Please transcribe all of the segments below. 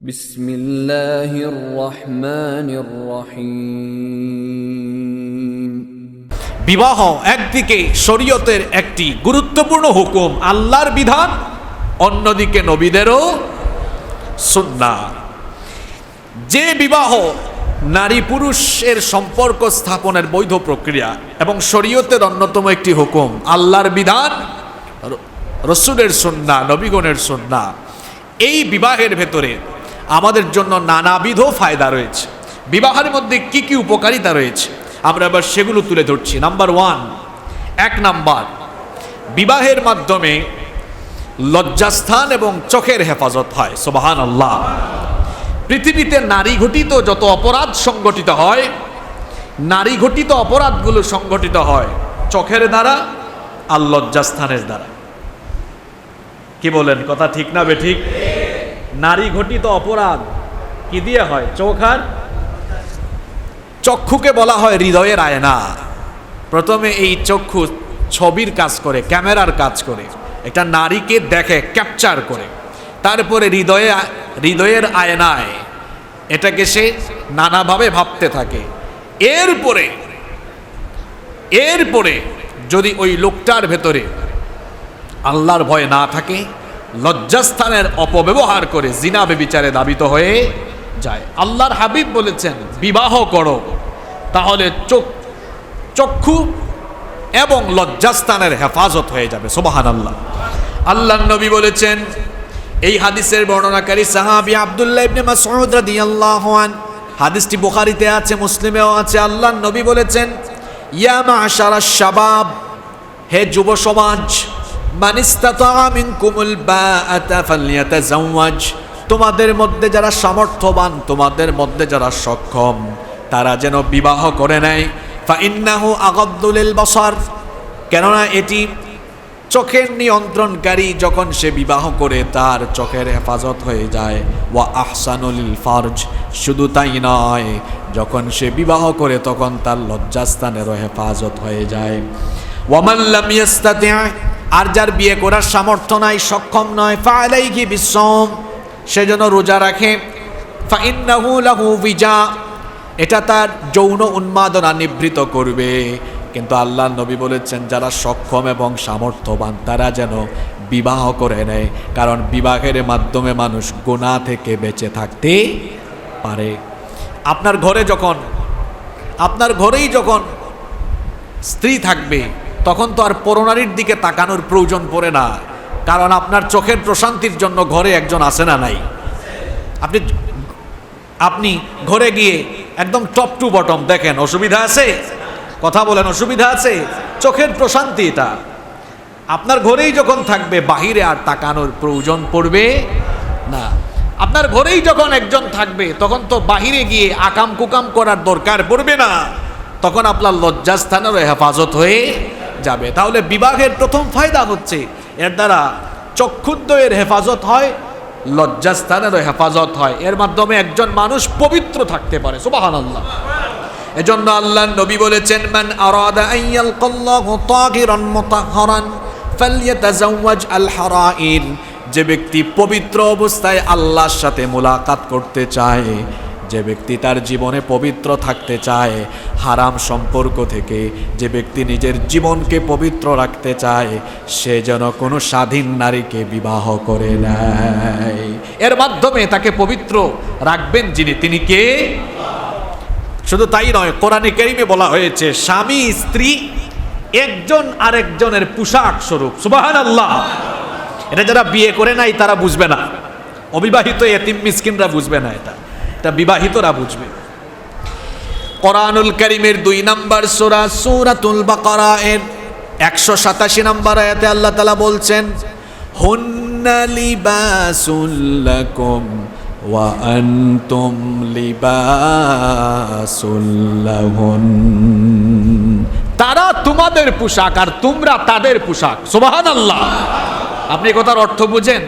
بسم الله الرحمن الرحيم বিবাহ একদিকে শরীয়তের একটি গুরুত্বপূর্ণ হুকুম আল্লাহর বিধান অন্যদিকে নবীদেরও সুন্না যে বিবাহ নারী পুরুষের সম্পর্ক স্থাপনের বৈধ প্রক্রিয়া এবং শরীয়তের অন্যতম একটি হুকুম আল্লাহর বিধান র- রসুলের সুন্না নবীগণের সুন্না এই বিবাহের ভেতরে আমাদের জন্য নানাবিধ ফায়দা রয়েছে। বিবাহের মধ্যে কি কি উপকারিতা রয়েছে? আমরা এবার সেগুলো তুলে ধরছি। নাম্বার ওয়ান এক নাম্বার, বিবাহের মাধ্যমে লজ্জাস্থান এবং চোখের হেফাজত হয়। সোবাহান আল্লাহ পৃথিবীতে নারী ঘটিত যত অপরাধ সংগঠিত হয়, নারী ঘটিত অপরাধগুলো সংগঠিত হয় চোখের দ্বারা আর লজ্জাস্থানের দ্বারা। কি বলেন? কথা ঠিক না বে ঠিক? নারী ঘটিত অপরাধ কি দিয়ে হয়? চোখ আর চক্ষুকে বলা হয় হৃদয়ের আয়না। প্রথমে এই চক্ষু ছবির কাজ করে, ক্যামেরার কাজ করে। একটা নারীকে দেখে, ক্যাপচার করে। তারপরে হৃদয়ে, হৃদয়ের আয়নায় এটাকে সে নানাভাবে ভাবতে থাকে। এরপরে এরপরে যদি ওই লোকটার ভেতরে আল্লাহর ভয় না থাকে লজ্জাস্থানের অপব্যবহার করে জিনা বেবিচারে দাবিত হয়ে যায়। আল্লাহর হাবিব বলেছেন, বিবাহ করো। তাহলে চোখ, চক্ষু এবং লজ্জাস্থানের হেফাজত হয়ে যাবে। সোবাহান আল্লাহ আল্লাহ নবী বলেছেন, এই হাদিসের বর্ণনাকারী সাহাবি আব্দুল্লাহ ইবনে মাসউদ রাদিয়াল্লাহু হাদিসটি বুখারীতে আছে, মুসলিমেও আছে। আল্লাহ নবী বলেছেন, ইয়া মাশারাশ শাবাব হে যুব সমাজ তোমাদের মধ্যে যারা সামর্থ্যবান, তোমাদের মধ্যে যারা সক্ষম, তারা যেন বিবাহ করে নেয়। ফা ইন্নাহু আগাদ্দুলিল বসার। কেননা এটি চোখের নিয়ন্ত্রণকারী যখন সে বিবাহ করে, তার চোখের হেফাজত হয়ে যায়। ওয়া আহসানুল ফারজ। শুধু তাই নয়, যখন সে বিবাহ করে, তখন তার লজ্জাস্থানেরও হেফাজত হয়ে যায়। ওয়ামাল্লাম ইয়াস্তাতি আর যার বিয়ে করার সামর্থ্য নাই, সক্ষম নয় ফালাইহি বিসম সেজন্য রোজা রাখে। ফাইন্নাহু লাহু বিজা, এটা তার যৌন উন্মাদনা নিবৃত করবে। কিন্তু আল্লাহ নবী বলেছেন, যারা সক্ষম এবং সামর্থ্যবান, তারা যেন বিবাহ করে নেয়। কারণ বিবাহের মাধ্যমে মানুষ গোনা থেকে বেঁচে থাকতে পারে। আপনার ঘরে যখন, আপনার ঘরেই যখন স্ত্রী থাকবে তখন তো আর পরনারীর দিকে তাকানোর প্রয়োজন পড়ে না। কারণ আপনার চোখের প্রশান্তির জন্য ঘরে একজন আসে না নাই। আপনি আপনি ঘরে গিয়ে একদম টপ টু বটম দেখেন, অসুবিধা আছে? কথা বলেন, অসুবিধা আছে? চোখের প্রশান্তি এটা। আপনার ঘরেই যখন থাকবে, বাহিরে আর তাকানোর প্রয়োজন পড়বে না। আপনার ঘরেই যখন একজন থাকবে, তখন তো বাহিরে গিয়ে আকাম কুকাম করার দরকার পড়বে না। তখন আপনার লজ্জাস্থানেরও হেফাজত হয়ে যাবে। তাহলে বিবাহের প্রথম ফায়দা হচ্ছে, এর দ্বারা চক্ষুদ্বয়ের হেফাজত হয়, লজ্জাস্থানেরও হেফাজত হয়। এর মাধ্যমে একজন মানুষ পবিত্র থাকতে পারে সুবাহান আল্লাহ এজন্য আল্লাহ নবী বলেছেন, মান আরাদা আইয়াল কল্লাহু ফালইয়াতাজাওয়াজ আল যে ব্যক্তি পবিত্র অবস্থায় আল্লাহর সাথে মোলাকাত করতে চায় যে ব্যক্তি তার জীবনে পবিত্র থাকতে চায়, হারাম সম্পর্ক থেকে যে ব্যক্তি নিজের জীবনকে পবিত্র রাখতে চায়, সে যেন কোনো স্বাধীন নারীকে বিবাহ করে নেয়। এর মাধ্যমে তাকে পবিত্র রাখবেন যিনি, তিনি কে? শুধু তাই নয়, কোরআনে কেরিমে বলা হয়েছে, স্বামী, স্ত্রী, একজন আরেকজনের পোশাক স্বরূপ। সুবাহান আল্লাহ এটা যারা বিয়ে করে নাই, তারা বুঝবে না। অবিবাহিত এতিম মিসকিনরা বুঝবে না এটা। এটা বিবাহিতরা বুঝবে। কোরআনুল করিমের দুই নাম্বার সোরা, সুরাতুল বাকারা এর একশো সাতাশি নাম্বার আয়াতে আল্লাহ তালা বলছেন, হুন্না লিবাসুল্লাকুম তারা তোমাদের পোশাক আর তোমরা তাদের পোশাক। সুবাহান আল্লাহ আপনি কথার অর্থ বুঝেন?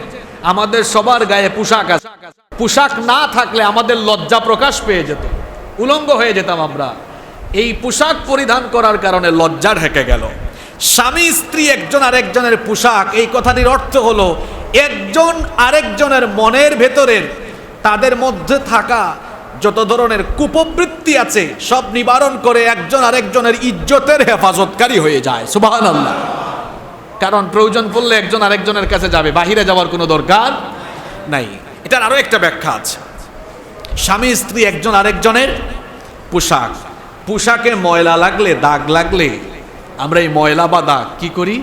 আমাদের সবার গায়ে পোশাক আছে। পোশাক না থাকলে আমাদের লজ্জা প্রকাশ পেয়ে যেত। উলঙ্গ হয়ে যেতাম আমরা। এই পোশাক পরিধান করার কারণে লজ্জা ঢেকে গেল। স্বামী, স্ত্রী, একজন আরেকজনের পোশাক, এই কথাটির অর্থ হলো, একজন আরেকজনের মনের ভেতরের, তাদের মধ্যে থাকা যত ধরনের কুপবৃত্তি আছে, সব নিবারণ করে একজন আরেকজনের ইজ্জতের হেফাজতকারী হয়ে যায়। সুবাহান আল্লাহ কারণ প্রয়োজন পড়লে একজন আরেকজনের কাছে যাবে, বাহিরে যাওয়ার কোনো দরকার নাই। এটার আরও একটা ব্যাখ্যা আছে। স্বামী, স্ত্রী, একজন আরেকজনের পোশাক। পোশাকে ময়লা লাগলে, দাগ লাগলে, আমরা এই ময়লা বা দাগ কী করি?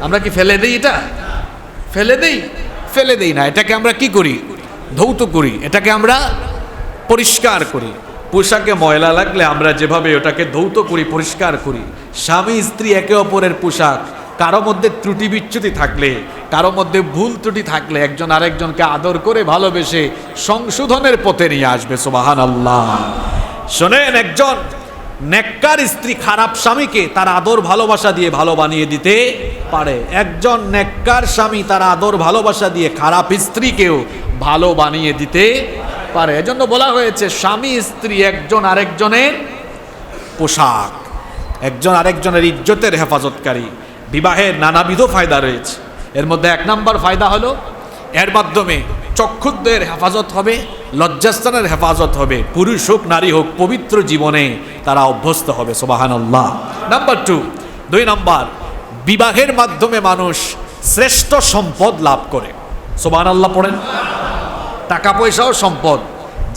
আমরা কি ফেলে দিই এটা? ফেলে দেই? ফেলে দেই না। এটাকে আমরা কি করি? ধৌত করি। এটাকে আমরা পরিষ্কার করি। পোশাকে ময়লা লাগলে আমরা যেভাবে ওটাকে ধৌত করি, পরিষ্কার করি। স্বামী, স্ত্রী, একে অপরের পোশাক। কারও মধ্যে ত্রুটি বিচ্যুতি থাকলে, কারও মধ্যে ভুল ত্রুটি থাকলে একজন আরেকজনকে আদর করে ভালোবেসে সংশোধনের পথে নিয়ে আসবে সোবাহান আল্লাহ শোনেন, একজন নেককার স্ত্রী খারাপ স্বামীকে তার আদর ভালোবাসা দিয়ে ভালো বানিয়ে দিতে পারে। একজন নেককার স্বামী তার আদর ভালোবাসা দিয়ে খারাপ স্ত্রীকেও ভালো বানিয়ে দিতে পারে। এজন্য বলা হয়েছে, স্বামী স্ত্রী একজন আরেকজনের পোশাক, একজন আরেকজনের ইজ্জতের হেফাজতকারী। বিবাহের নানাবিধ ফায়দা রয়েছে। এর মধ্যে এক নম্বর ফায়দা হলো, এর মাধ্যমে চক্ষুদ্দের হেফাজত হবে, লজ্জাস্থানের হেফাজত হবে। পুরুষ হোক, নারী হোক, পবিত্র জীবনে তারা অভ্যস্ত হবে সোবাহান আল্লাহ নাম্বার টু দুই নাম্বার, বিবাহের মাধ্যমে মানুষ শ্রেষ্ঠ সম্পদ লাভ করে। সোবাহান আল্লাহ পড়েন। টাকা পয়সাও সম্পদ,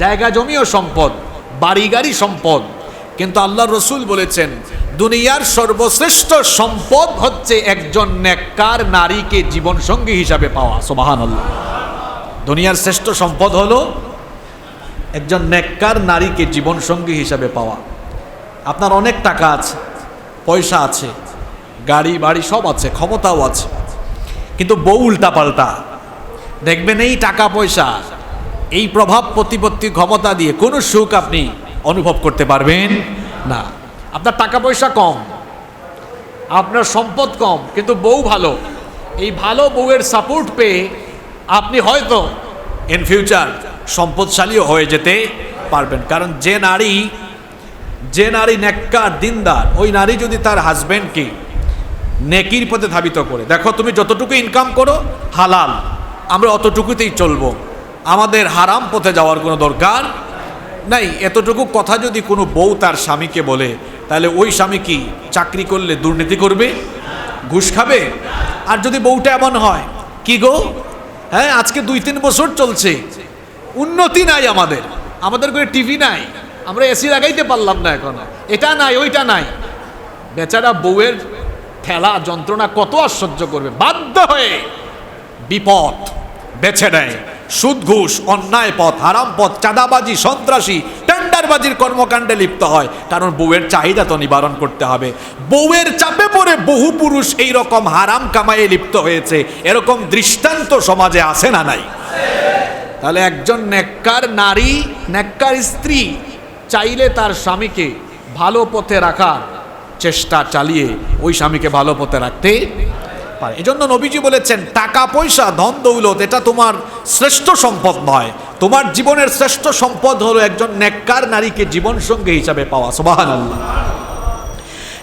জায়গা জমিও সম্পদ, বাড়ি গাড়ি সম্পদ। কিন্তু আল্লাহ রসুল বলেছেন দুনিয়ার সর্বশ্রেষ্ঠ সম্পদ হচ্ছে একজন নেককার নারীকে জীবনসঙ্গী হিসাবে পাওয়া সোবাহান আল্লাহ দুনিয়ার শ্রেষ্ঠ সম্পদ হলো একজন নেককার নারীকে জীবনসঙ্গী হিসাবে পাওয়া। আপনার অনেক টাকা আছে, পয়সা আছে, গাড়ি, বাড়ি সব আছে, ক্ষমতাও আছে। কিন্তু বউ উল্টা পাল্টা। দেখবেন এই টাকা, পয়সা, এই প্রভাব প্রতিপত্তি ক্ষমতা দিয়ে কোনো সুখ আপনি অনুভব করতে পারবেন না। আপনার টাকা পয়সা কম, আপনার সম্পদ কম, কিন্তু বউ ভালো। এই ভালো বউয়ের সাপোর্ট পেয়ে আপনি হয়তো ইন ফিউচার সম্পদশালীও হয়ে যেতে পারবেন। কারণ যে নারী যে নারী নেককার, দিনদার, ওই নারী যদি তার হাজব্যান্ডকে নেকির পথে ধাবিত করে, দেখো তুমি যতটুকু ইনকাম করো, হালাল। আমরা অতটুকুতেই চলবো। আমাদের হারাম পথে যাওয়ার কোনো দরকার নাই। এতটুকু কথা যদি কোনো বউ তার স্বামীকে বলে তাহলে ওই স্বামী কি চাকরি করলে দুর্নীতি করবে? ঘুষ খাবে? আর যদি বউটা এমন হয়, কি গো? হ্যাঁ আজকে দুই তিন বছর চলছে। উন্নতি নাই আমাদের। আমাদের করে টিভি নাই। আমরা এসি লাগাইতে পারলাম না এখনও। এটা নাই, ওইটা নাই। বেচারা বউয়ের ঠেলা যন্ত্রণা কত আশ্চর্য করবে। বাধ্য হয়ে বিপদ বেছে নেয়। সুদ ঘুষ, অন্যায় পথ, হারাম পথ, চাঁদাবাজি, সন্ত্রাসী টেন্ডারবাজির কর্মকাণ্ডে লিপ্ত হয়। কারণ বউয়ের চাহিদা তো নিবারণ করতে হবে। বউয়ের চাপে পড়ে বহু পুরুষ এই রকম হারাম কামায়ে লিপ্ত হয়েছে। এরকম দৃষ্টান্ত সমাজে আছে না নাই? তাহলে একজন নেককার নারী, নেককার স্ত্রী চাইলে তার স্বামীকে ভালো পথে রাখার চেষ্টা চালিয়ে ওই স্বামীকে ভালো পথে রাখতে পারে। এজন্য নবীজি বলেছেন, টাকা পয়সা, ধন দৌলত, এটা তোমার শ্রেষ্ঠ সম্পদ নয়। তোমার জীবনের শ্রেষ্ঠ সম্পদ হলো একজন নেককার নারীকে জীবন সঙ্গী হিসাবে পাওয়া সোবাহান আল্লাহ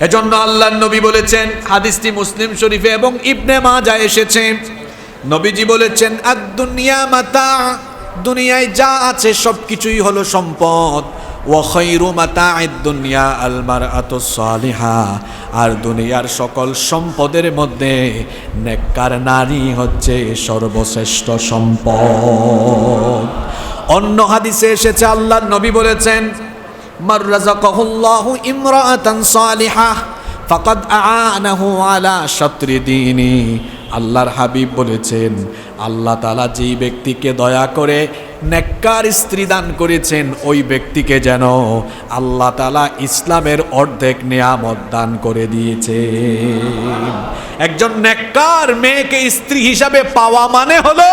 এজন্য আল্লাহ নবী বলেছেন, হাদিসটি মুসলিম শরীফে এবং ইবনে মা যা এসেছে। নবীজি বলেছেন আদ দুনিয়া মাতা, দুনিয়ায় যা আছে সব কিছুই হলো সম্পদ। দুনিয়া আলমার আর দুনিয়ার সকল সম্পদের মধ্যে নারী হচ্ছে সর্বশ্রেষ্ঠ সম্পদ। অন্য হাদিসে এসেছে আল্লাহ নবী বলেছেন মার রাজাকাহুল্লাহু ফাকাদ আনাহু আলা শত্রিদিনী আল্লাহর হাবিব বলেছেন, আল্লাহ তালা যেই ব্যক্তিকে দয়া করে নেককার স্ত্রী দান করেছেন, ওই ব্যক্তিকে যেন আল্লাহ তালা ইসলামের অর্ধেক নিয়ামত দান করে দিয়েছে একজন নেককার মেয়েকে স্ত্রী হিসাবে পাওয়া মানে হলো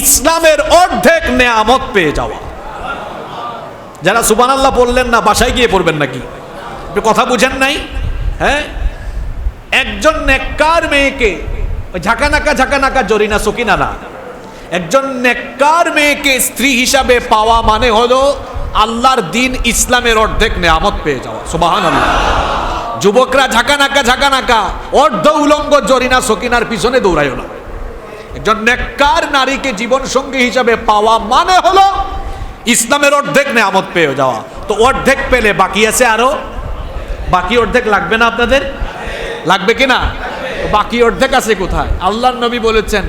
ইসলামের অর্ধেক নেয়ামত পেয়ে যাওয়া। যারা সুবান আল্লাহ বললেন না, বাসায় গিয়ে পড়বেন নাকি? কথা বুঝেন নাই? হ্যাঁ? একজন নেককার মেয়েকে, ওই ঝাঁকানাকা ঝাঁকানাকা জরিনা সকিনা না একজন নেককার মেয়েকে স্ত্রী হিসাবে পাওয়া মানে হলো আল্লাহর দিন ইসলামের অর্ধেক নেয়ামত পেয়ে যাওয়া। সুবাহান যুবকরা ঝাঁকানাকা ঝাঁকানাকা অর্ধ উলঙ্গ জরিনা সকিনার পিছনে দৌড়ায় না। একজন নেককার নারীকে জীবন সঙ্গী হিসাবে পাওয়া মানে হলো ইসলামের অর্ধেক নেয়ামত পেয়ে যাওয়া। তো অর্ধেক পেলে বাকি আছে আরও বাকি অর্ধেক লাগবে না আপনাদের? লাগবে কি না? বাকি অর্ধেক আছে কোথায়? আল্লাহর নবী বলেছেন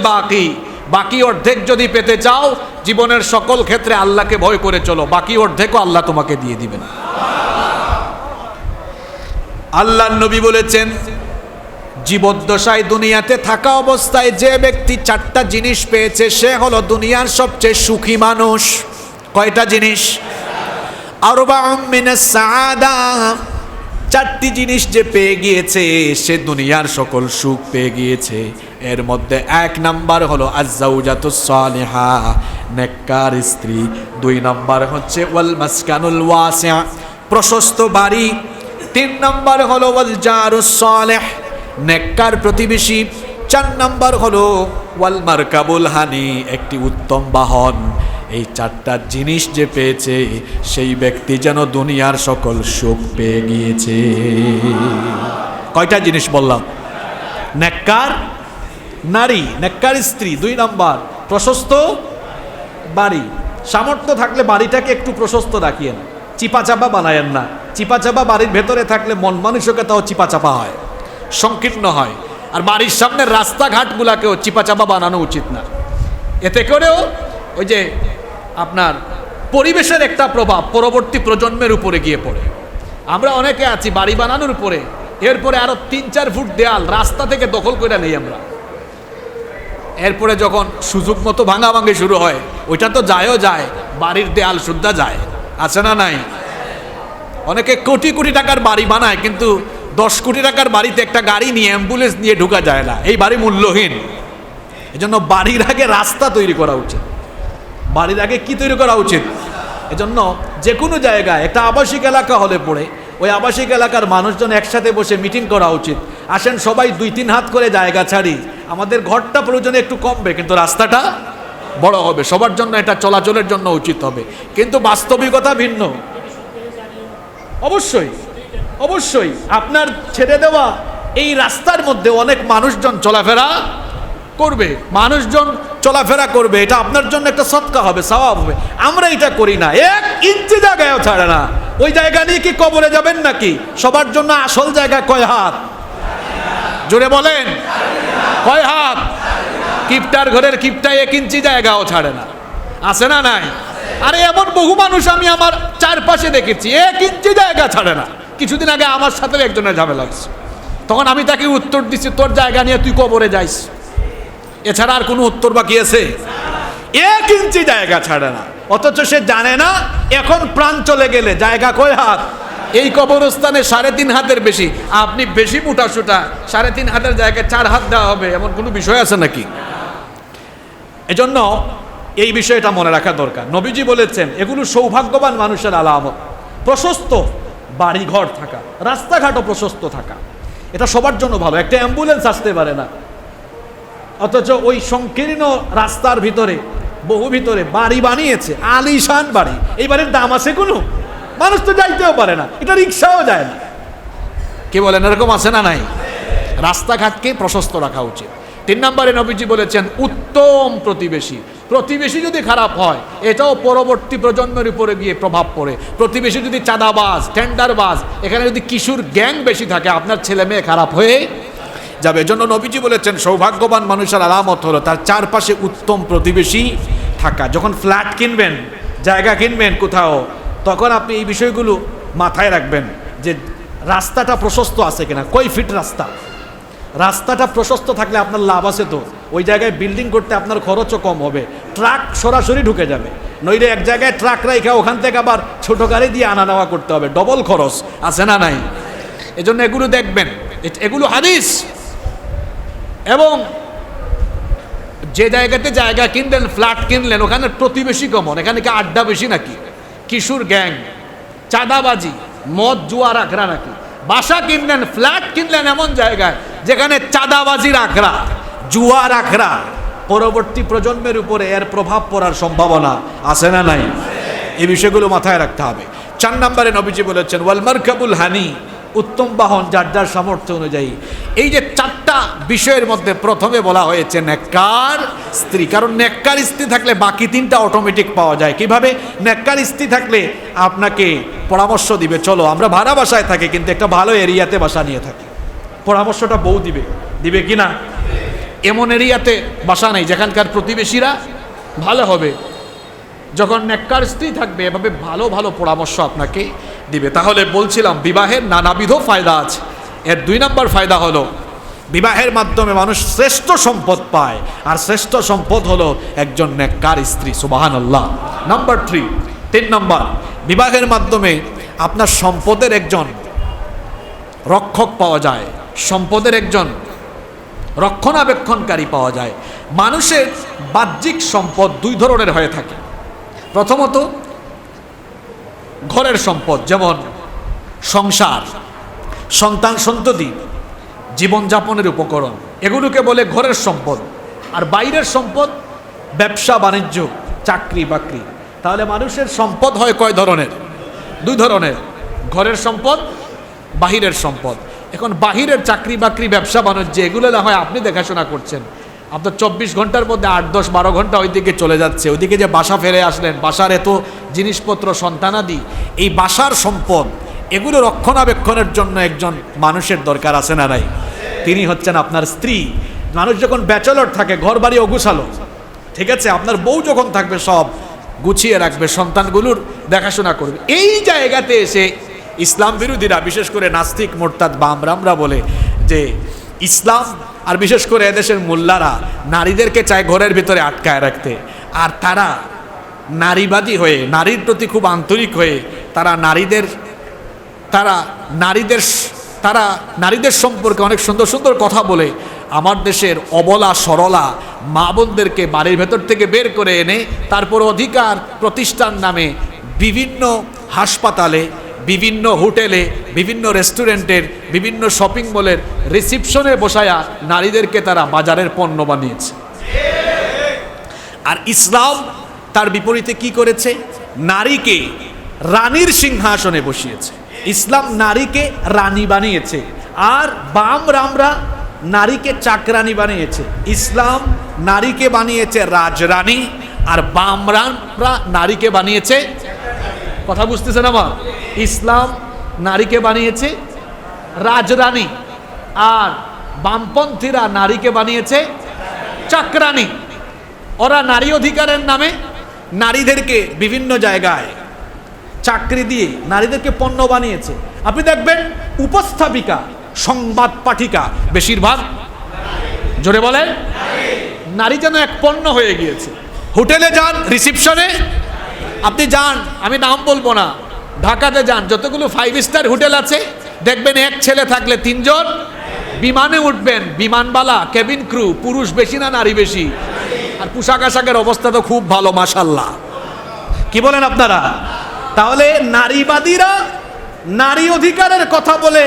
বাকি। বাকি অর্ধেক যদি পেতে চাও, জীবনের সকল ক্ষেত্রে আল্লাহকে ভয় করে চলো। বাকি অর্ধেকও আল্লাহ তোমাকে দিয়ে দিবেন। আল্লাহর নবী বলেছেন, জীবদ্দশায় দুনিয়াতে থাকা অবস্থায় যে ব্যক্তি চারটা জিনিস পেয়েছে, সে হলো দুনিয়ার সবচেয়ে সুখী মানুষ। কয়টা জিনিস? চারটি জিনিস যে পেয়ে গিয়েছে, সে দুনিয়ার সকল সুখ পেয়ে গিয়েছে। এর মধ্যে এক নাম্বার হলো আজ্জাউজাতুস সালিহা, নেককার স্ত্রী। দুই নাম্বার হচ্ছে ওয়াল মাসকানুল ওয়াসিআ প্রশস্ত বাড়ি। তিন নাম্বার হলো ওয়াল জারুস সালেহ, নেককার প্রতিবেশী। চার নাম্বার হলো ওয়াল মারকাবুল হানি, একটি উত্তম বাহন। এই চারটা জিনিস যে পেয়েছে, সেই ব্যক্তি যেন দুনিয়ার সকল সুখ পেয়ে গিয়েছে। কয়টা জিনিস বললাম? নেককার নারী, নেককার স্ত্রী, দুই নাম্বার। প্রশস্ত বাড়ি। সামর্থ্য থাকলে বাড়িটাকে একটু প্রশস্ত রাখিয়েন। চিপা চাপা বানায়েন না। চিপা চাপা বাড়ির ভেতরে থাকলে মন মানসিকতাও চিপা চাপা হয়। সংকীর্ণ হয়। আর বাড়ির সামনের রাস্তাঘাটগুলাকেও চিপা চাপা বানানো উচিত না। এতে করেও ওই যে আপনার পরিবেশের একটা প্রভাব পরবর্তী প্রজন্মের উপরে গিয়ে পড়ে। আমরা অনেকে আছি বাড়ি বানানোর উপরে, এরপরে আরও তিন চার ফুট দেয়াল রাস্তা থেকে দখল করে নেই আমরা। এরপরে যখন সুযোগ মতো ভাঙা ভাঙি শুরু হয়, ওইটা তো যায়ও যায়, বাড়ির দেয়াল শুদ্ধা যায়। আছে না নাই? অনেকে কোটি কোটি টাকার বাড়ি বানায়, কিন্তু দশ কোটি টাকার বাড়িতে একটা গাড়ি নিয়ে, অ্যাম্বুলেন্স নিয়ে ঢুকা যায় না। এই বাড়ি মূল্যহীন। এজন্য বাড়ির আগে রাস্তা তৈরি করা উচিত। বাড়ির আগে কি তৈরি করা উচিত? এজন্য যে কোনো জায়গায় একটা আবাসিক এলাকা হলে পড়ে ওই আবাসিক এলাকার মানুষজন একসাথে বসে মিটিং করা উচিত। আসেন সবাই দুই তিন হাত করে জায়গা ছাড়ি। আমাদের ঘরটা প্রয়োজনে একটু কমবে, কিন্তু রাস্তাটা বড় হবে। সবার জন্য এটা চলাচলের জন্য উচিত হবে। কিন্তু বাস্তবিকতা ভিন্ন। অবশ্যই অবশ্যই। আপনার ছেড়ে দেওয়া এই রাস্তার মধ্যে অনেক মানুষজন চলাফেরা করবে, মানুষজন চলাফেরা করবে, এটা আপনার জন্য একটা সৎকা হবে, স্বভাব হবে। আমরা এটা করি না। এক ইঞ্চি জায়গায়ও ছাড়ে না। ওই জায়গা নিয়ে কি কবরে যাবেন নাকি? সবার জন্য আসল জায়গা কয় হাত? জোরে বলেন। কয় হাত? কিপটার ঘরের কিপটায় এক ইঞ্চি জায়গাও ছাড়ে না। আছে না নাই? আরে এমন বহু মানুষ আমি আমার চারপাশে দেখেছি, এক ইঞ্চি জায়গা ছাড়ে না। কিছুদিন আগে আমার সাথে একজনের ঝামেলা লাগছে তখন আমি তাকে উত্তর দিচ্ছি তোর জায়গা নিয়ে তুই কবরে যাইস। এছাড়া আর কোনো উত্তর বাকি আছে? এক ইঞ্চি জায়গা ছাড়ে না। অথচ সে জানে না এখন প্রাণ চলে গেলে। জায়গা কয় হাত? এই কবরস্থানে সাড়ে তিন হাতের বেশি। আপনি বেশি মোটা সুটা সাড়ে তিন হাতের জায়গায় চার হাত দেওয়া হবে এমন কোনো বিষয় আছে নাকি? এজন্য এই বিষয়টা মনে রাখা দরকার। নবীজি বলেছেন এগুলো সৌভাগ্যবান মানুষের আলামত। প্রশস্ত বাড়িঘর থাকা রাস্তাঘাটও প্রশস্ত থাকা। এটা সবার জন্য ভালো। একটা অ্যাম্বুলেন্স আসতে পারে না। অথচ ওই সংকীর্ণ রাস্তার ভিতরে, বহু ভিতরে বাড়ি বানিয়েছে, আলিশান বাড়ি। এই বাড়ির দাম আছে কোনো? মানুষ তো যাইতেও পারে না, এটা রিক্সাও যায় না। কে বলেন, এরকম আছে না নাই? রাস্তাঘাটকে প্রশস্ত রাখা উচিত। তিন নম্বরে নবীজি বলেছেন, উত্তম প্রতিবেশী। প্রতিবেশী যদি খারাপ হয়, এটাও পরবর্তী প্রজন্মের উপরে গিয়ে প্রভাব পড়ে। প্রতিবেশী যদি চাঁদাবাজ, টেন্ডারবাজ, এখানে যদি কিশোর গ্যাং বেশি থাকে, আপনার ছেলে মেয়ে খারাপ হয়ে যাবে। এজন্য নবীজি বলেছেন, সৌভাগ্যবান মানুষের আলামত হলো তার চারপাশে উত্তম প্রতিবেশী থাকা। যখন ফ্ল্যাট কিনবেন, জায়গা কিনবেন কোথাও, তখন আপনি এই বিষয়গুলো মাথায় রাখবেন যে রাস্তাটা প্রশস্ত আছে কিনা। কই ফিট রাস্তা? রাস্তাটা প্রশস্ত থাকলে আপনার লাভ আছে তো। ওই জায়গায় বিল্ডিং করতে আপনার খরচও কম হবে। ট্রাক সরাসরি ঢুকে যাবে। নইলে এক জায়গায় ট্রাক রাইখা, ওখান থেকে আবার ছোট গাড়ি দিয়ে আনা নেওয়া করতে হবে। ডবল খরচ, আছে না নাই? এজন্য এগুলো দেখবেন। এগুলো হাদিস। এবং যে জায়গাতে জায়গা কিনলেন, ফ্ল্যাট কিনলেন, ওখানে প্রতিবেশী কমন। এখানে কি আড্ডা বেশি নাকি? কিশোর গ্যাং, চাঁদাবাজি, মদ, জুয়ার আখড়া নাকি? বাসা কিনলেন, ফ্ল্যাট কিনলেন এমন জায়গায় যেখানে চাঁদাবাজির আখড়া, জুয়ার আখড়া পরবর্তী প্রজন্মের উপরে এর প্রভাব পড়ার সম্ভাবনা আছে না নাই? এই বিষয়গুলো মাথায় রাখতে হবে। চার নম্বরে নবীজি বলেছেন, ওয়াল মারকাবুল হানি উত্তম বাহন, যার যার সামর্থ্য অনুযায়ী। এই যে চারটা চারটা বিষয়ের মধ্যে প্রথমে বলা হয়েছে নেককার স্ত্রী। কারণ নেককার স্ত্রী থাকলে বাকি তিনটা অটোমেটিক পাওয়া যায়। কীভাবে? নেককার স্ত্রী থাকলে আপনাকে পরামর্শ দিবে, চলো, আমরা ভাড়া বাসায় থাকি, কিন্তু একটা ভালো এরিয়াতে বাসা নিয়ে থাকি। পরামর্শটা বউ দিবে। দিবে কি না? এমন এরিয়াতে বাসা নেই, যেখানকার প্রতিবেশীরা ভালো হবে। যখন নেককার স্ত্রী থাকবে, এভাবে ভালো ভালো পরামর্শ আপনাকে দিবে। তাহলে বলছিলাম, বিবাহের নানাবিধ ফায়দা আছে। এর দুই নম্বর ফায়দা হলো বিবাহের মাধ্যমে মানুষ শ্রেষ্ঠ সম্পদ পায়। আর শ্রেষ্ঠ সম্পদ হলো একজন নেককার স্ত্রী সুবাহান আল্লাহ নাম্বার থ্রি তিন নম্বর, বিবাহের মাধ্যমে আপনার সম্পদের একজন রক্ষক পাওয়া যায়। সম্পদের একজন রক্ষণাবেক্ষণকারী পাওয়া যায়। মানুষের বাহ্যিক সম্পদ দুই ধরনের হয়ে থাকে। প্রথমত, ঘরের সম্পদ, যেমন সংসার, সন্তান সন্ততি জীবনযাপনের উপকরণ। এগুলোকে বলে ঘরের সম্পদ। আর বাইরের সম্পদ, ব্যবসা, বাণিজ্য, চাকরি, বাকরি। তাহলে মানুষের সম্পদ হয় কয় ধরনের? দুই ধরনের। ঘরের সম্পদ, বাহিরের সম্পদ। এখন বাহিরের চাকরি, বাকরি, ব্যবসা, বাণিজ্য, এগুলো না হয় আপনি দেখাশোনা করছেন। আপনার চব্বিশ ঘণ্টার মধ্যে আট, দশ, বারো ঘণ্টা ওইদিকে চলে যাচ্ছে। ওইদিকে যে বাসা ফেরে আসলেন, বাসার এত জিনিসপত্র, সন্তানাদি, এই বাসার সম্পদ, এগুলো রক্ষণাবেক্ষণের জন্য একজন মানুষের দরকার আছে না নাই? তিনি হচ্ছেন আপনার স্ত্রী। মানুষ যখন ব্যাচেলর থাকে ঘর বাড়ি অগুছালো ঠিক আছে, আপনার বউ যখন থাকবে, সব গুছিয়ে রাখবে, সন্তানগুলোর দেখাশোনা করবে। এই জায়গাতে এসে ইসলাম বিরোধীরা, বিশেষ করে নাস্তিক, মোরতাদ বামরামরা বলে যে, ইসলাম আর বিশেষ করে এদেশের মোল্লারা নারীদেরকে চায় ঘরের ভিতরে আটকায় রাখতে। আর তারা নারীবাদী হয়ে, নারীর প্রতি খুব আন্তরিক হয়ে, তারা নারীদের তারা নারীদের তারা নারীদের সম্পর্কে অনেক সুন্দর সুন্দর কথা বলে, আমার দেশের অবলা, সরলা মা বোনদেরকে বাড়ির ভেতর থেকে বের করে এনে তারপর অধিকার প্রতিষ্ঠান নামে বিভিন্ন হাসপাতালে, বিভিন্ন হোটেলে, বিভিন্ন রেস্টুরেন্টের, বিভিন্ন শপিং মলের রিসিপশনে বসায়া নারীদেরকে তারা বাজারের পণ্য বানিয়েছে। আর ইসলাম তার বিপরীতে কি করেছে? নারীকে রানীর সিংহাসনে বসিয়েছে। ইসলাম নারীকে রানী বানিয়েছে। আর বাম রামরা নারীকে চাকরানি বানিয়েছে। ইসলাম নারীকে বানিয়েছে রাজরানী, আর বামরানরা নারীকে বানিয়েছে কথা বুঝতেছেন আমার? ইসলাম নারীকে বানিয়েছে রাজরানী, আর বামপন্থীরা নারীকে বানিয়েছে চাকরানী। ওরা নারী অধিকারের নামে নারীদেরকে বিভিন্ন জায়গায় চাকরি দিয়ে নারীদেরকে পণ্য বানিয়েছে। আপনি দেখবেন উপস্থাপিকা, সংবাদ পাঠিকা বেশিরভাগ। জোরে বলেন। নারী যেন এক পণ্য হয়ে গিয়েছে। হোটেলে যান, রিসিপশনে। আপনি যান, আমি নাম বলব না। ঢাকাতে যান, যতগুলো ফাইভ স্টার হোটেল আছে, দেখবেন এক ছেলে থাকলে তিনজন। বিমানে উঠবেন, বিমানবালা কেবিন ক্রু পুরুষ বেশি না নারী বেশি। আর পোশাক আশাকের অবস্থা তো খুব ভালো মাসাল্লাহ কি বলেন আপনারা? তাহলে নারীবাদীরা নারী অধিকারের কথা বলে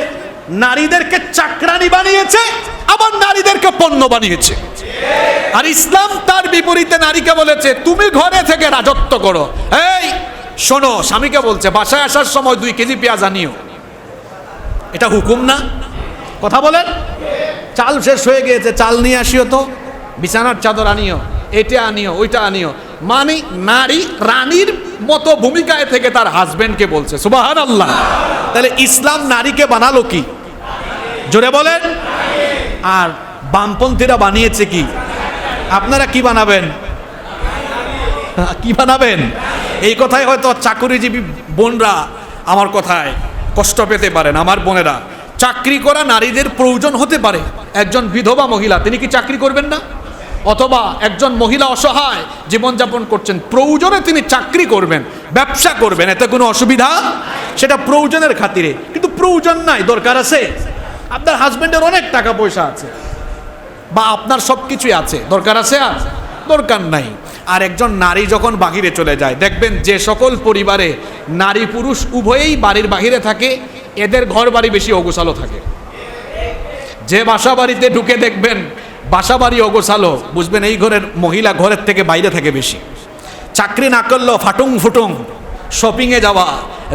নারীদেরকে চাকরানি বানিয়েছে, আবার নারীদেরকে পণ্য বানিয়েছে। আর ইসলাম তার বিপরীতে নারীকে বলেছে, তুমি ঘরে থেকে রাজত্ব করো। এই, শোনো, স্বামীকে বলছে, বাসায় আসার সময় দুই কেজি পেঁয়াজ আনিও। এটা হুকুম না? কথা বলেন। চাল শেষ হয়ে গিয়েছে, চাল নিয়ে আসিও তো। বিছানার চাদর আনিও, এটা আনিও, ওইটা আনিও। মানে নারী, রানীর মতো ভূমিকায় থেকে তার হাজবেন্ডকে বলছে। সুবাহান আল্লাহ তাহলে ইসলাম নারীকে বানালো কি? জোরে বলেন। আর বামপন্থীরা বানিয়েছে কি? আপনারা কি বানাবেন? কি বানাবেন? এই কথাই হয়তো চাকুরিজীবী বোনরা আমার কথায় কষ্ট পেতে পারেন, আমার বোনেরা। চাকরি করা নারীদের প্রয়োজন হতে পারে। একজন বিধবা মহিলা, তিনি কি চাকরি করবেন না? অথবা একজন মহিলা অসহায় জীবনযাপন করছেন, প্রয়োজনে তিনি চাকরি করবেন, ব্যবসা করবেন, এতে কোনো অসুবিধা? সেটা প্রয়োজনের খাতিরে। কিন্তু প্রয়োজন নাই, দরকার আছে। আপনার হাজব্যান্ডের অনেক টাকা পয়সা আছে। বা আপনার সব কিছুই আছে, দরকার আছে আর? দরকার নাই। আর একজন নারী যখন বাহিরে চলে যায়, দেখবেন যে সকল পরিবারে নারী পুরুষ উভয়েই বাড়ির বাহিরে থাকে, এদের ঘর বাড়ি বেশি অগোছালো থাকে। যে বাসা বাড়িতে ঢুকে দেখবেন বাসা বাড়ি অগোছালো, বুঝবেন এই ঘরের মহিলা ঘরের থেকে বাইরে থাকে বেশি। চাকরি না করলেও ফাটুং ফুটুং শপিংয়ে যাওয়া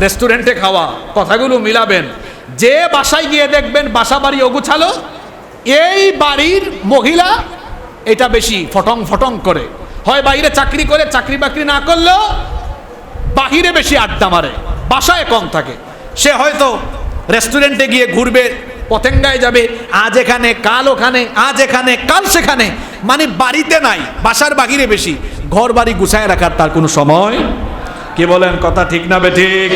রেস্টুরেন্টে খাওয়া, কথাগুলো মিলাবেন। যে বাসায় গিয়ে দেখবেন বাসা বাড়ি অগুছালো, এই বাড়ির মহিলা এটা বেশি ফটং ফটং করে। হয় বাইরে চাকরি করে, চাকরি বাকরি না করলেও বাহিরে বেশি আড্ডা মারে, বাসায় কম থাকে। সে হয়তো রেস্টুরেন্টে গিয়ে ঘুরবে পতেঙ্গায় যাবে, আজ এখানে, কাল ওখানে, আজ এখানে, কাল সেখানে। মানে বাড়িতে নাই, বাসার বাহিরে বেশি। ঘর বাড়ি গুছায় রাখার তার কোনো সময়? কে বলেন কথা ঠিক না বে ঠিক?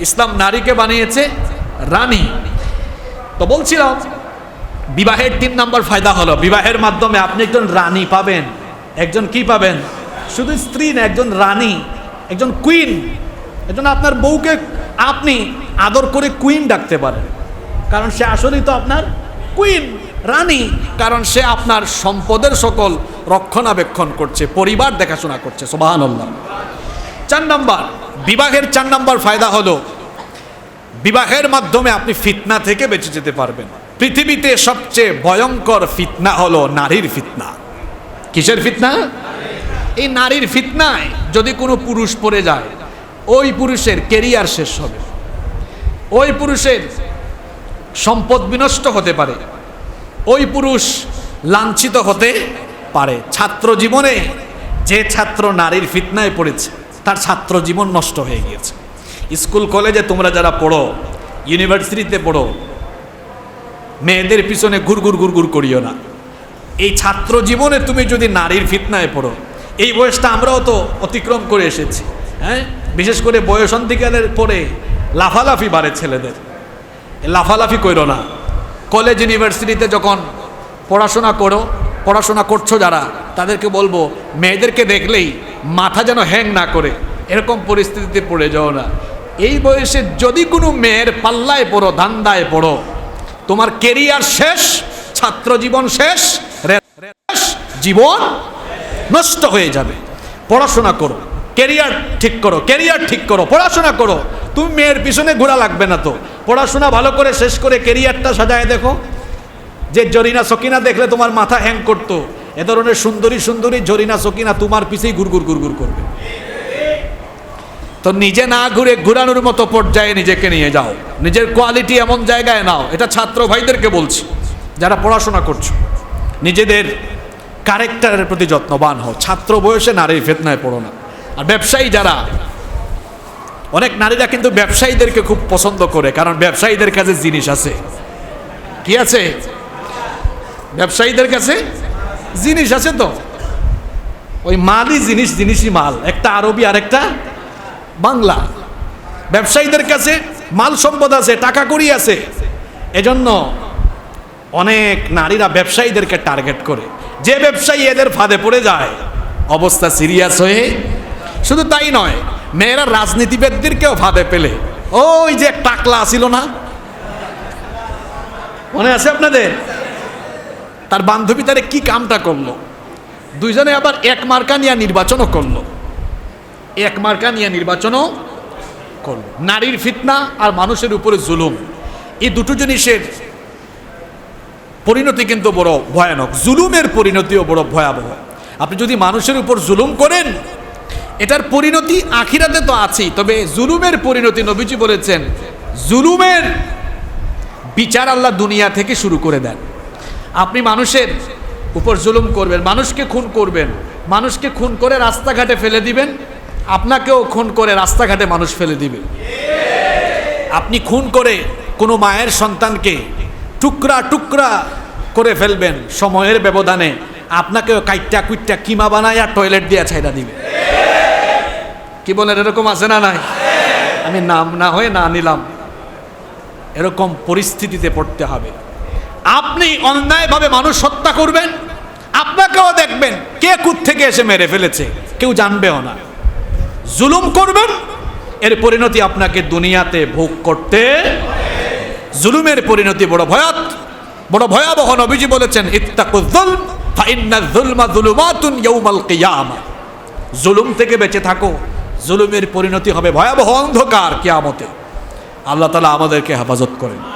ইসলাম নারীকে বানিয়েছে রানী। তো বলছিলাম, বিবাহের তিন নম্বর ফায়দা হলো, বিবাহের মাধ্যমে আপনি একজন রানী পাবেন। একজন কি পাবেন? শুধু স্ত্রী না, একজন রানী, একজন কুইন একজন আপনার বউকে আপনি আদর করে কুইন ডাকতে পারেন। কারণ সে আসলেই তো আপনার কুইন রানী। কারণ সে আপনার সম্পদের সকল রক্ষণাবেক্ষণ করছে, পরিবার দেখাশোনা করছে সোবাহান চার নম্বর, বিবাহের চার নম্বর ফায়দা হলো, বিবাহের মাধ্যমে আপনি ফিতনা থেকে বেঁচে যেতে পারবেন। পৃথিবীতে সবচেয়ে ভয়ঙ্কর ফিতনা হলো নারীর ফিতনা। কিসের ফিতনা? এই নারীর ফিতনায় যদি কোনো পুরুষ পড়ে যায়, ওই পুরুষের কেরিয়ার শেষ হবে। ওই পুরুষের সম্পদ বিনষ্ট হতে পারে। ওই পুরুষ লাঞ্ছিত হতে পারে। ছাত্র জীবনে যে ছাত্র নারীর ফিতনায় পড়েছে, তার ছাত্র জীবন নষ্ট হয়ে গিয়েছে। স্কুল, কলেজে তোমরা যারা পড়ো, ইউনিভার্সিটিতে পড়ো, মেয়েদের পিছনে ঘুরঘুর ঘুরঘুর করিও না। এই ছাত্র জীবনে তুমি যদি নারীর ফিতনায় পড়ো, এই বয়সটা আমরাও তো অতিক্রম করে এসেছি হ্যাঁ? বিশেষ করে বয়সন্ধিকালের পরে লাফালাফি বাড়ে ছেলেদের। লাফালাফি করো না। কলেজ, ইউনিভার্সিটিতে যখন পড়াশোনা করো, পড়াশোনা করছ যারা, তাদেরকে বলব, মেয়েদেরকে দেখলেই মাথা যেন হ্যাং না করে, এরকম পরিস্থিতিতে পড়ে যাও না। এই বয়সে যদি কোনো মেয়ের পাল্লায় পড়ো ধান্দায় পড়ো, তোমার কেরিয়ার শেষ, ছাত্র জীবন শেষ, জীবন নষ্ট হয়ে যাবে। পড়াশোনা করো। কেরিয়ার ঠিক করো কেরিয়ার ঠিক করো, পড়াশোনা করো। তুমি মেয়ের পিছনে ঘোরা লাগবে না তো। পড়াশোনা ভালো করে শেষ করে কেরিয়ারটা সাজায় দেখো। যে জরিনা সকিনা দেখলে তোমার মাথা হ্যাং করতো। এ ধরনের সুন্দরী সুন্দরী জরিনা সকিনা তোমার পিছেই গুড়গুড় গুড়গুড় করবে। তো নিজে না ঘুরে ঘুরানোর মতো পর্যায়ে নিজেকে নিয়ে যাও। নিজের কোয়ালিটি এমন জায়গায় নাও, এটা ছাত্র ভাইদেরকে বলছি, যারা পড়াশোনা করছ। নিজেদের ক্যারেক্টারের প্রতি যত্নবান হও। ছাত্র বয়সে নারী ফেতনায় পড়ো না। আর ব্যবসায়ী যারা, অনেক নারীরা কিন্তু ব্যবসায়ীদেরকে খুব পছন্দ করে, কারণ ব্যবসায়ীদের কাছে জিনিস আছে। কি আছে? ব্যবসায়ীদের কাছে জিনিস আছে তো। ওই মালই জিনিস, জিনিসই মাল। একটা আরবি আর একটা বাংলা। ব্যবসায়ীদের কাছে মাল সম্পদ আছে, টাকা করি আছে। এজন্য অনেক নারীরা ব্যবসায়ীদেরকে টার্গেট করে। যে ব্যবসায়ী এদের ফাঁদে পড়ে যায়, অবস্থা সিরিয়াস হয়ে শুধু তাই নয়, মেয়েরা রাজনীতিবিদদেরকেও ফাঁদে পেলে। ওই যে টাকলা ছিল না? মনে আছে আপনাদের? তার বান্ধবী তারে কি কামটা করল? দুইজনে আবার এক মার্কা নিয়ে নির্বাচনও করল। এক মার্কা নিয়ে নির্বাচনও করল। নারীর ফিতনা আর মানুষের উপরে জুলুম, এই দুটো জিনিসের পরিণতি কিন্তু বড় ভয়ানক। জুলুমের পরিণতিও বড় ভয়াবহ। আপনি যদি মানুষের উপর জুলুম করেন এটার পরিণতি আখিরাতে তো আছেই, তবে জুলুমের পরিণতি নবীজি বলেছেন, জুলুমের বিচার আল্লাহ দুনিয়া থেকে শুরু করে দেন। আপনি মানুষের উপর জুলুম করবেন, মানুষকে খুন করবেন, মানুষকে খুন করে রাস্তাঘাটে ফেলে দিবেন, আপনাকেও খুন করে রাস্তাঘাটে মানুষ ফেলে দিবে। আপনি খুন করে কোনো মায়ের সন্তানকে টুকরা টুকরা করে ফেলবেন, সময়ের ব্যবধানে আপনাকেও কাইটটা কুইটটা কিমা বানায় আর টয়লেট দিয়ে ছাইরা দিবে। কি বলেন, এরকম আছে না নাই? আমি নাম না হয়ে না নিলাম। এরকম পরিস্থিতিতে পড়তে হবে। আপনি অন্যায়ভাবে মানুষ হত্যা করবেন, আপনাকেও দেখবেন কে কুত থেকে এসে মেরে ফেলেছে, কেউ জানবেও না। জুলুম করবেন, এর পরিণতি আপনাকে দুনিয়াতে ভোগ করতে জুলুমের পরিণতি বড় ভয়াত, বড় ভয়াবহ নবীজি বলেছেন ইত্তাকুযুল ফাইন্না যুলমা যুলুমাতুন ইয়াউমাল কিয়ামা। জুলুম থেকে বেঁচে থাকো। জুলুমের পরিণতি হবে ভয়াবহ অন্ধকার কেয়ামতে। আল্লাহ তালা আমাদেরকে হেফাজত করেন।